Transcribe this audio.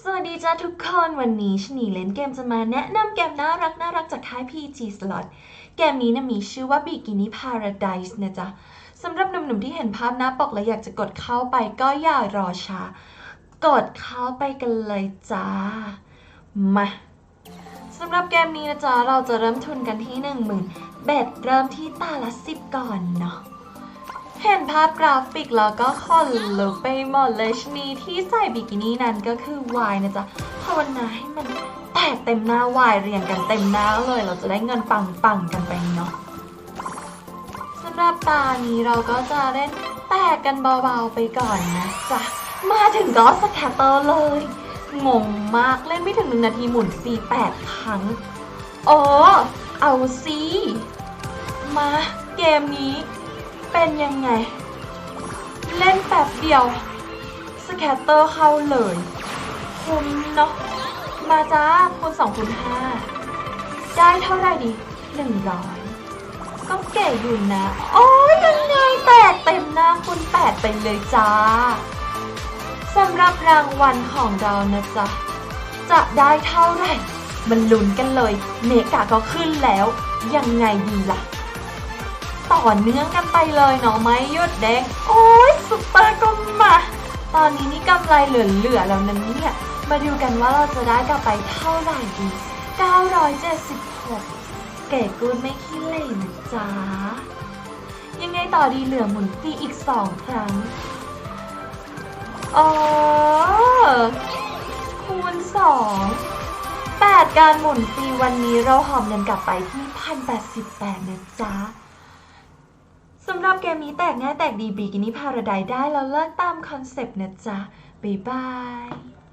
สวัสดีจ้าทุกคนวันนี้ชนีเล่นเกมจะมาแนะนำเกมน่ารักน่ารักจากค่าย PG Slot เกมนี้นะมีชื่อว่า Bikini Paradise นะจ๊ะสำหรับหนุ่มๆที่เห็นภาพหน้าปกแล้วอยากจะกดเข้าไปก็อย่ารอช้า กดเข้าไปกันเลยจ้า มาสำหรับเกมนี้นะจ๊ะเราจะเริ่มทุนกันที่ 10,000เบ็ดเริ่มที่ตาละ10 ก่อนเนาะ เห็นภาพกราฟิกแล้วก็ขนลุกไปหมดเลยชนีที่ใส่บิกินี่นั้นก็คือวายนะจ๊ะภาวนาให้มันแตกเต็มหน้าวายเรียงกันเต็มหน้าเลย เราจะได้เงินปังๆกันไปเนาะสำหรับตานี้เราก็จะเล่นแตกกันเบาๆไปก่อนนะจ๊ะมาถึงก็สแคตเตอร์เลยงงมากเล่นไม่ถึงหนึ่งนาทีหมุนฟรีแปดครั้งโอ้เอาสิมาเกมนี้ เป็นยังไง เล่นแป๊บเดียว สแคตเตอร์เข้าเลยคุ้มเนาะมาจ้าคูณสองคูณห้าได้เท่าไหร่ดีหนึ่งร้อยก็เก๋อยู่นะ โอ้ยยังไงแตกเต็มหน้าคูณแปดไปเลยจ้าสำหรับรางวัลของเรานะจ๊ะ จะได้เท่าไหร่ มันลุ้นกันเลย เมกาก็ขึ้นแล้ว ยังไงดีล่ะ ต่อเนื่องกันไปเลยเนาะไม่หยุดแดง โอ้ยซุปเปอร์ก็มา ตอนนี้นี่กำไรเหลือๆแล้วนะเนี่ย มาดูกันว่าเราจะได้กลับไปเท่าไหร่ดี976 เก๋กูดไม่ขี้เหร่นะจ๊ะ ยังไงต่อดีเหลือหมุนฟีอีก2ครั้งอ๋อคูณ2 8การหมุนฟีวันนี้เราหอมเงินกลับไปที่1,088นะจ๊ะ สำหรับเกมนี้แตกง่ายแตกดีบีกินี่พาราไดได้แล้วเลิกตามคอนเซปต์นะจ๊ะ บ๊ายบาย